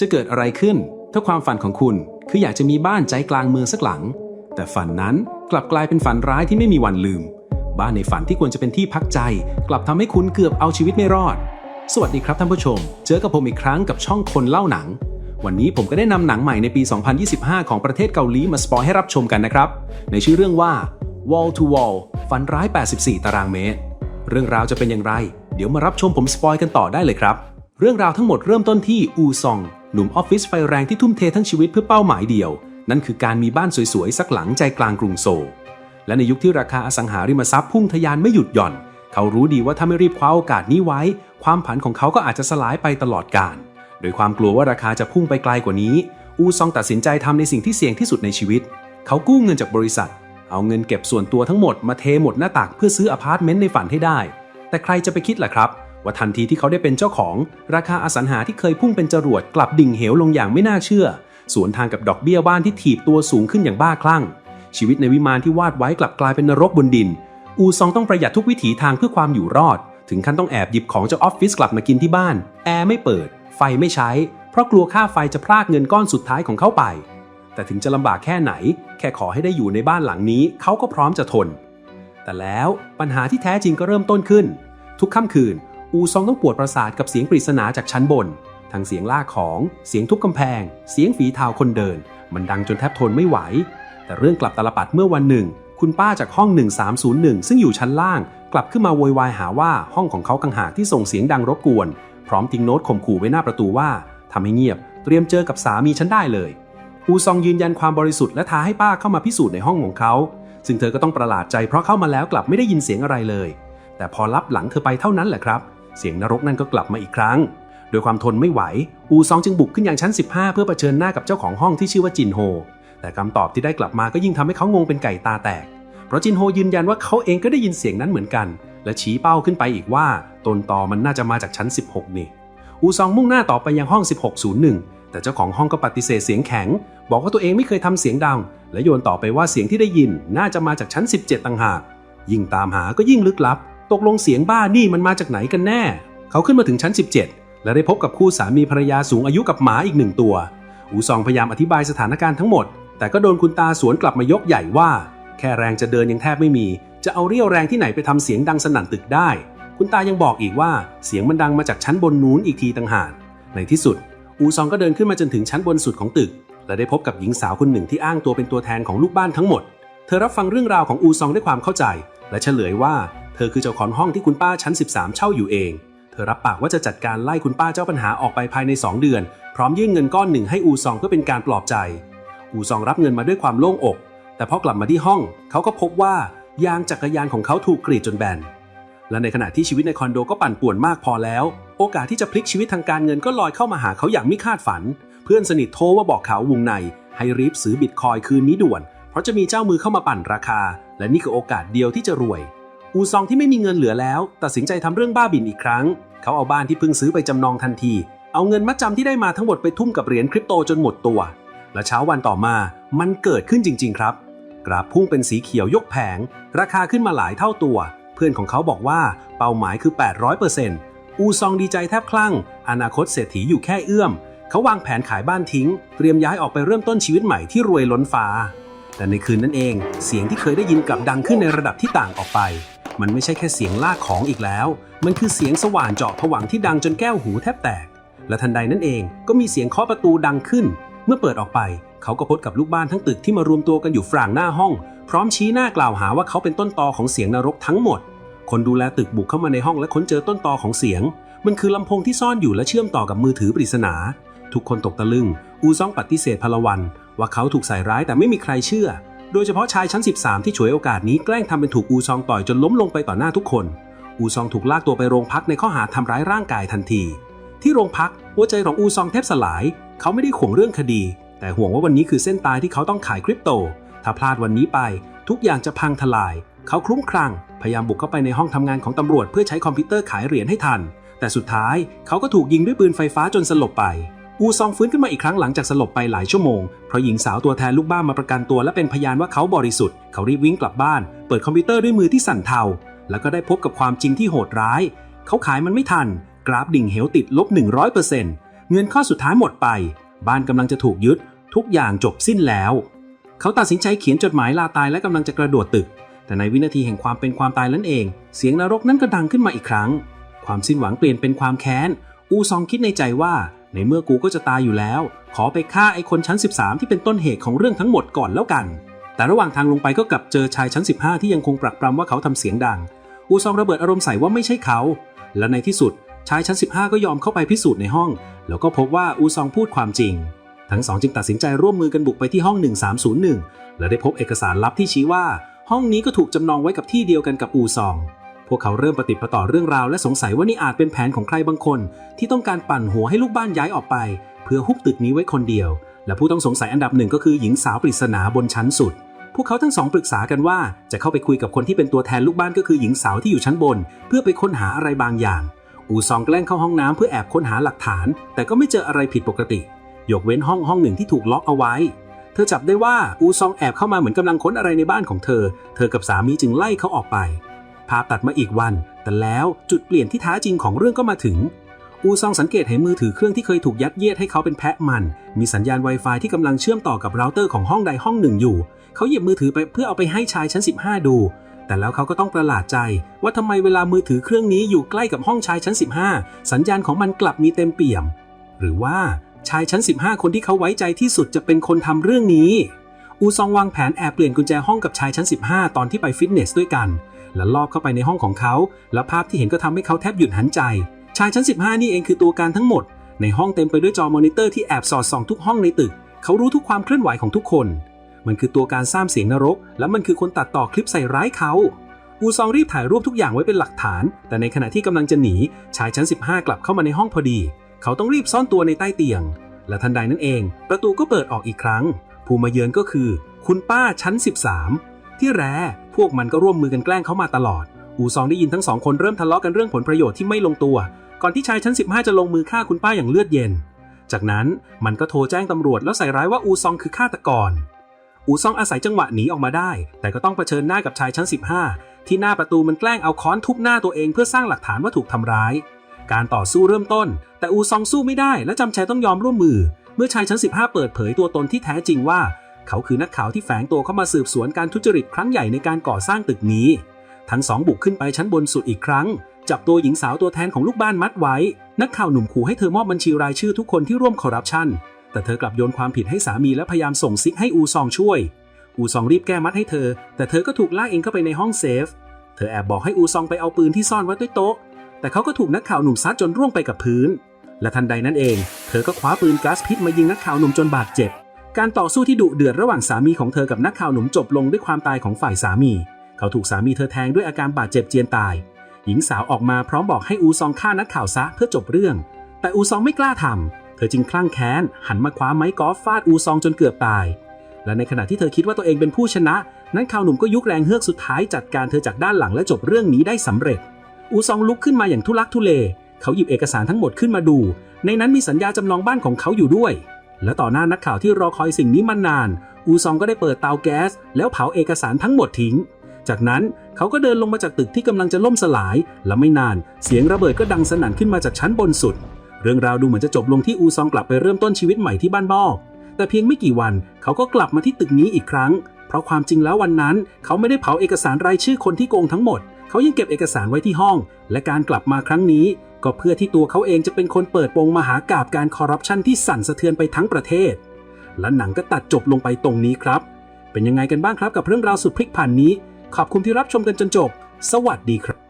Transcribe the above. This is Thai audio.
จะเกิดอะไรขึ้น ถ้าความฝันของคุณคืออยากจะมีบ้านใจกลางเมืองสักหลัง แต่ฝันนั้นกลับกลายเป็นฝันร้ายที่ไม่มีวันลืม บ้านในฝันที่ควรจะเป็นที่พักใจ กลับทำให้คุณเกือบเอาชีวิตไม่รอด สวัสดีครับท่านผู้ชม เจอกับผมอีกครั้งกับช่องคนเล่าหนัง วันนี้ผมก็ได้นำหนังใหม่ในปี 2025 ของประเทศเกาหลีมาสปอยให้รับชมกันนะครับ ในชื่อเรื่องว่า Wall to Wall ฝันร้าย 84 ตารางเมตร เรื่องราวจะเป็นอย่างไร เดี๋ยวมารับชมผมสปอยกันต่อได้เลยครับ เรื่องราวทั้งหมดเริ่มต้นที่อูซอง หนุ่มออฟฟิศไฟแรงที่ทุ่มเททั้งชีวิตเพื่อเป้าหมายเดียว นั่นคือการมีบ้านสวยๆ สักหลังใจกลางกรุงโซลและในยุคที่ราคาอสังหาริมทรัพย์พุ่งทะยานไม่หยุดหย่อน เขารู้ดีว่าถ้าไม่รีบคว้าโอกาสนี้ไว้ ความผันของเขาก็อาจจะสลายไปตลอดกาลโดยความกลัวว่าราคาจะพุ่งไปไกลกว่านี้ อูซองตัดสินใจทำในสิ่งที่เสี่ยงที่สุดในชีวิต เขากู้เงินจากบริษัท เอาเงินเก็บส่วนตัวทั้งหมดมาเทหมดหน้าตักเพื่อซื้ออพาร์ตเมนต์ในฝันให้ได้ แต่ใครจะไปคิดล่ะครับ ว่าทันทีที่เขาได้เป็นเจ้าของ ราคาอสังหาที่เคยพุ่งเป็นจรวดกลับดิ่งเหวลงอย่างไม่น่าเชื่อ สวนทางกับดอกเบี้ยบ้านที่ถีบตัวสูงขึ้นอย่างบ้าคลั่ง ชีวิตในวิมานที่วาดไว้กลับกลายเป็นนรกบนดิน อูซองต้องประหยัดทุกวิถีทางเพื่อความอยู่รอด ถึงขั้นต้องแอบหยิบของจากออฟฟิศกลับมากินที่บ้าน แอร์ไม่เปิด ไฟไม่ใช้ เพราะกลัวค่าไฟจะพรากเงินก้อนสุดท้ายของเขาไป แต่ถึงจะลำบากแค่ไหน แค่ขอให้ได้อยู่ในบ้านหลังนี้เขาก็พร้อมจะทน แต่แล้วปัญหาที่แท้จริงก็เริ่มต้นขึ้น ทุกค่ำคืน อูซองต้องปวดประสาทกับเสียงปริศนาจากชั้นบน ทั้งเสียงลากของ เสียงทุบกำแพง เสียงฝีเท้าคนเดิน มันดังจนแทบทนไม่ไหว แต่เรื่องกลับตาลปัดเมื่อวันหนึ่ง คุณป้าจากห้อง 1301 ซึ่งอยู่ชั้นล่าง กลับขึ้นมาโวยวายหาว่าห้องของเขากังหาที่ส่งเสียงดังรบกวน พร้อมทิ้งโน้ตข่มขู่ไว้หน้าประตูว่าทำให้เงียบ เตรียมเจอกับสามีฉันได้เลย อูซองยืนยันความบริสุทธิ์และท้าให้ป้าเข้ามาพิสูจน์ในห้องของเขา ซึ่งเธอก็ต้องประหลาดใจเพราะเข้ามาแล้วกลับไม่ได้ยินเสียงอะไรเลย แต่พอรับหลังเธอไปเท่านั้นแหละครับ เสียงนรกนั่นก็กลับมาอีกครั้ง โดยความทนไม่ไหว อูซองจึงบุกขึ้นยังชั้น 15 เพื่อเผชิญหน้ากับเจ้าของห้องที่ชื่อว่าจินโฮ แต่คำตอบที่ได้กลับมาก็ยิ่งทำให้เขางงเป็นไก่ตาแตก เพราะจินโฮยืนยันว่าเขาเองก็ได้ยินเสียงนั้นเหมือนกัน และชี้เป้าขึ้นไปอีกว่าต้นตอมันน่าจะมาจากชั้น 16 นี่ อูซองมุ่งหน้าต่อไปยังห้อง 1601 แต่เจ้าของห้องก็ปฏิเสธเสียงแข็ง บอกว่าตัวเองไม่เคยทำเสียงดัง และโยนต่อไปว่าเสียงที่ได้ยินน่าจะมาจากชั้น 17 ต่างหากยิ่งตามหาก็ยิ่งลึกลับ ตกลงเสียงบ้านี่มันมาจากไหนกันแน่ เขาขึ้นมาถึงชั้น 17 และได้พบกับคู่สามีภรรยาสูงอายุกับหมาอีกหนึ่งตัว อูซองพยายามอธิบายสถานการณ์ทั้งหมด แต่ก็โดนคุณตาสวนกลับมายกใหญ่ว่า แค่แรงจะเดินยังแทบไม่มี จะเอาเรี่ยวแรงที่ไหนไปทำเสียงดังสนั่นตึกได้ คุณตายังบอกอีกว่าเสียงมันดังมาจากชั้นบนนู้นอีกทีต่างหาก ในที่สุด อูซองก็เดินขึ้นมาจนถึงชั้นบนสุดของตึก และได้พบกับหญิงสาวคนหนึ่งที่อ้างตัวเป็นตัวแทนของลูกบ้านทั้งหมด เธอรับฟังเรื่องราวของอูซองด้วยความเข้าใจ และเฉลยว่า เธอคือเจ้าของห้องที่คุณป้าชั้น 13 เช่าอยู่เอง เธอรับปากว่าจะจัดการไล่คุณป้าเจ้าปัญหาออกไปภายใน 2 เดือน พร้อมยื่นเงินก้อนหนึ่งให้อูซองเพื่อเป็นการปลอบใจ อูซองรับเงินมาด้วยความโล่งอก แต่พอกลับมาที่ห้อง เขาก็พบว่ายางจักรยานของเขาถูกกรีดจนแบน และในขณะที่ชีวิตในคอนโดก็ปั่นป่วนมากพอแล้ว โอกาสที่จะพลิกชีวิตทางการเงินก็ลอยเข้ามาหาเขาอย่างไม่คาดฝัน เพื่อนสนิทโทรว่าบอกเขาวงใน ให้รีบซื้อบิตคอยคืนนี้ด่วน เพราะจะมีเจ้ามือเข้ามาปั่นราคา และนี่คือโอกาสเดียวที่จะรวย อูซองที่ไม่มีเงินเหลือแล้ว ตัดสินใจทำเรื่องบ้าบินอีกครั้ง เขาเอาบ้านที่เพิ่งซื้อไปจำนองทันที เอาเงินมัดจำที่ได้มาทั้งหมดไปทุ่มกับเหรียญคริปโตจนหมดตัว และเช้าวันต่อมามันเกิดขึ้นจริง ๆ ครับ กราฟพุ่งเป็นสีเขียวยกแผง ราคาขึ้นมาหลายเท่าตัว เพื่อนของเขาบอกว่าเป้าหมายคือ 800%อูซองดีใจแทบคลั่ง อนาคตเศรษฐีอยู่แค่เอื้อม เขาวางแผนขายบ้านทิ้ง เตรียมย้ายออกไปเริ่มต้นชีวิตใหม่ที่รวยล้นฟ้า แต่ในคืนนั้นเอง เสียงที่เคยได้ยินกลับดังขึ้นในระดับที่ต่างออกไป มันไม่ใช่แค่เสียงลากของอีกแล้ว มันคือเสียงสว่านเจาะผวังที่ดังจนแก้วหูแทบแตก และทันใดนั้นเองก็มีเสียงเคาะประตูดังขึ้น เมื่อเปิดออกไป เขาก็พบกับลูกบ้านทั้งตึกที่มารวมตัวกันอยู่ฝั่งหน้าห้อง พร้อมชี้หน้ากล่าวหาว่าเขาเป็นต้นตอของเสียงนรกทั้งหมด คนดูแลตึกบุกเข้ามาในห้องและค้นเจอต้นตอของเสียง มันคือลำโพงที่ซ่อนอยู่และเชื่อมต่อกับมือถือปริศนา ทุกคนตกตะลึง อูซองปฏิเสธพลวันว่าเขาถูกใส่ร้ายแต่ไม่มีใครเชื่อ โดยเฉพาะชายชั้น 13 ที่ฉวยโอกาสนี้แกล้งทำเป็นถูกอูซองต่อยจนล้มลงไปต่อหน้าทุกคน อูซองถูกลากตัวไปโรงพักในข้อหาทำร้ายร่างกายทันที ที่โรงพักหัวใจของอูซองแทบสลาย เขาไม่ได้ห่วงเรื่องคดี แต่ห่วงว่าวันนี้คือเส้นตายที่เขาต้องขายคริปโต ถ้าพลาดวันนี้ไป ทุกอย่างจะพังทลาย เขาคลุ้มคลั่งพยายามบุกเข้าไปในห้องทำงานของตำรวจเพื่อใช้คอมพิวเตอร์ขายเหรียญให้ทัน แต่สุดท้ายเขาก็ถูกยิงด้วยปืนไฟฟ้าจนสลบไป อูซองฟื้นขึ้นมาอีกครั้งหลังจากสลบไปหลายชั่วโมง เพราะหญิงสาวตัวแทนลูกบ้านมาประกันตัวและเป็นพยานว่าเขาบริสุทธิ์ เขารีบวิ่งกลับบ้าน เปิดคอมพิวเตอร์ด้วยมือที่สั่นเทา แล้วก็ได้พบกับความจริงที่โหดร้าย เขาขายมันไม่ทัน กราฟดิ่งเหวติดลบ 100%เงินข้อสุดท้ายหมดไป บ้านกำลังจะถูกยึด ทุกอย่างจบสิ้นแล้ว เขาตัดสินใจเขียนจดหมายลาตายและกำลังจะกระโดดตึก แต่ในวินาทีแห่งความเป็นความตายนั่นเอง เสียงนรกนั้นก็ดังขึ้นมาอีกครั้ง ความสิ้นหวังเปลี่ยนเป็นความแค้น อูซองคิดในใจว่า ในเมื่อกูก็จะตายอยู่แล้ว ขอไปฆ่าไอ้คนชั้น 13 ที่เป็นต้นเหตุของเรื่องทั้งหมดก่อนแล้วกัน แต่ระหว่างทางลงไปก็กลับเจอชายชั้น 15 ที่ยังคงปรักปรำว่าเขาทำเสียงดัง อูซองระเบิดอารมณ์ใส่ว่าไม่ใช่เขา และในที่สุดชายชั้น 15 ก็ยอมเข้าไปพิสูจน์ในห้อง แล้วก็พบว่าอูซองพูดความจริง ทั้งสองจึงตัดสินใจร่วมมือกันบุกไปที่ห้อง 1301 และได้พบเอกสารลับที่ชี้ว่า ห้องนี้ก็ถูกจำนองไว้กับที่เดียวกันกับอูซอง พวกเขาเริ่มปฏิประต่อเรื่องราวและสงสัยว่านี่อาจเป็นแผนของใครบางคน ที่ต้องการปั่นหัวให้ลูกบ้านย้ายออกไป เพื่อฮุบตึกนี้ไว้คนเดียว และผู้ต้องสงสัยอันดับหนึ่งก็คือหญิงสาวปริศนาบนชั้นสุด พวกเขาทั้งสองปรึกษากันว่าจะเข้าไปคุยกับคนที่เป็นตัวแทนลูกบ้านก็คือหญิงสาวที่อยู่ชั้นบน เพื่อไปค้นหาอะไรบางอย่าง อูซองแกล้งเข้าห้องน้ำเพื่อแอบค้นหาหลักฐาน แต่ก็ไม่เจออะไรผิดปกติ ยกเว้นห้องห้องหนึ่งที่ถูกล็อกเอาไว้เธอจับได้ว่าอูซองแอบเข้ามาเหมือนกำลังค้นอะไรในบ้านของเธอ เธอกับสามีจึงไล่เขาออกไป ภาพตัดมาอีกวัน แต่แล้วจุดเปลี่ยนที่ท้าจริงของเรื่องก็มาถึง อูซองสังเกตเห็นมือถือเครื่องที่เคยถูกยัดเยียดให้เขาเป็นแพะมัน มีสัญญาณ Wi-Fi ที่กำลังเชื่อมต่อกับเราเตอร์ของห้องใดห้องหนึ่งอยู่ เขาหยิบมือถือไปเพื่อเอาไปให้ชายชั้น 15 ดู แต่แล้วเขาก็ต้องประหลาดใจ ว่าทำไมเวลามือถือเครื่องนี้อยู่ใกล้กับห้องชายชั้น 15 สัญญาณของมันกลับมีเต็มเปี่ยม หรือว่าชายชั้น 15 คนที่เขาไว้ใจที่สุดจะเป็นคนทำเรื่องนี้ อูซองวางแผนแอบเปลี่ยนกุญแจห้องกับชายชั้น 15 ตอนที่ไปฟิตเนสด้วยกัน และลอบเข้าไปในห้องของเขา และภาพที่เห็นก็ทำให้เขาแทบหยุดหันใจ ชายชั้น 15 นี่เองคือตัวการทั้งหมด ในห้องเต็มไปด้วยจอมอนิเตอร์ที่แอบสอดส่องทุกห้องในตึก เขารู้ทุกความเคลื่อนไหวของทุกคน มันคือตัวการสร้างเสียงนรก และมันคือคนตัดต่อคลิปใส่ร้ายเขาอูซองรีบถ่ายรูปทุกอย่างไว้เป็นหลักฐาน แต่ในขณะที่กำลังจะหนี ชายชั้น 15 กลับเข้ามาในห้องพอดี เขาต้องรีบซ่อนตัวในใต้เตียง และทันใดนั้นเอง ประตูก็เปิดออกอีกครั้ง ผู้มาเยือนก็คือ คุณป้าชั้น 13 ที่แร้พวกมันก็ร่วมมือกันแกล้งเขามาตลอด อูซองได้ยินทั้งสองคนเริ่มทะเลาะกันเรื่องผลประโยชน์ที่ไม่ลงตัว ก่อนที่ชายชั้น 15 จะลงมือฆ่าคุณป้าอย่างเลือดเย็น จากนั้นมันก็โทรแจ้งตำรวจแล้วใส่ร้ายว่าอูซองคือฆาตกร อูซองอาศัยจังหวะหนีออกมาได้ แต่ก็ต้องเผชิญหน้ากับชายชั้น 15 ที่หน้าประตูมันแกล้งเอาค้อนทุบหน้าตัวเองเพื่อสร้างหลักฐานว่าถูกทำร้าย การต่อสู้เริ่มต้น แต่อูซองสู้ไม่ได้และจำใจต้องยอมร่วมมือ เมื่อชายชั้น 15 เปิดเผยตัวตนที่แท้จริงว่า เขาคือนักข่าวที่แฝงตัวเข้ามาสืบสวนการทุจริตครั้งใหญ่ในการก่อสร้างตึกนี้ ทั้งสองบุกขึ้นไปชั้นบนสุดอีกครั้ง จับตัวหญิงสาวตัวแทนของลูกบ้านมัดไว้ นักข่าวหนุ่มขู่ให้เธอมอบบัญชีรายชื่อทุกคนที่ร่วมคอร์รัปชันแต่เธอกลับโยนความผิดให้สามีและพยายามส่งซิกให้อูซองช่วย อูซองรีบแก้มัดให้เธอ แต่เธอก็ถูกลากเองเข้าไปในห้องเซฟ เธอแอบบอกให้อูซองไปเอาปืนที่ซ่อนไว้ด้วยโต๊ะ แต่เขาก็ถูกนักข่าวหนุ่มซัดจนร่วงไปกับพื้น และทันใดนั้นเอง เธอก็คว้าปืนก๊าซพิษมายิงนักข่าวหนุ่มจนบาดเจ็บ การต่อสู้ที่ดุเดือดระหว่างสามีของเธอกับนักข่าวหนุ่มจบลงด้วยความตายของฝ่ายสามี เขาถูกสามีเธอแทงด้วยอาการบาดเจ็บเจียนตาย หญิงสาวออกมาพร้อมบอกให้อูซองฆ่านักข่าวซะเพื่อจบเรื่อง แต่อูซองไม่กล้าทำเธอจึงคลั่งแค้น หันมาคว้าไม้กอล์ฟฟาดอูซองจนเกือบตาย และในขณะที่เธอคิดว่าตัวเองเป็นผู้ชนะ นักข่าวหนุ่มก็ยุกแรงเฮือกสุดท้ายจัดการเธอจากด้านหลังและจบเรื่องนี้ได้สำเร็จ อูซองลุกขึ้นมาอย่างทุลักทุเล เขาหยิบเอกสารทั้งหมดขึ้นมาดู ในนั้นมีสัญญาจำนองบ้านของเขาอยู่ด้วย และต่อหน้านักข่าวที่รอคอยสิ่งนี้มานาน อูซองก็ได้เปิดเตาแก๊ส แล้วเผาเอกสารทั้งหมดทิ้ง จากนั้นเขาก็เดินลงมาจากตึกที่กำลังจะล่มสลาย และไม่นาน เสียงระเบิดก็ดังสนั่นขึ้นมาจากชั้นบนสุด เรื่องราวดูเหมือนจะจบลงที่อูซองกลับไปเริ่มต้นชีวิตใหม่ที่บ้านบอกแต่เพียงไม่กี่วันเขาก็กลับมาที่ตึกนี้อีกครั้ง เพราะความจริงแล้ววันนั้น เขาไม่ได้เผาเอกสารรายชื่อคนที่โกงทั้งหมด เขายังเก็บเอกสารไว้ที่ห้อง และการกลับมาครั้งนี้ ก็เพื่อที่ตัวเขาเองจะเป็นคนเปิดโปงมหากาบการคอร์รัปชันที่สั่นสะเทือนไปทั้งประเทศ และหนังก็ตัดจบลงไปตรงนี้ครับ เป็นยังไงกันบ้างครับกับเรื่องราวสุดพลิกผันนี้ ขอบคุณที่รับชมกันจนจบ สวัสดีครับ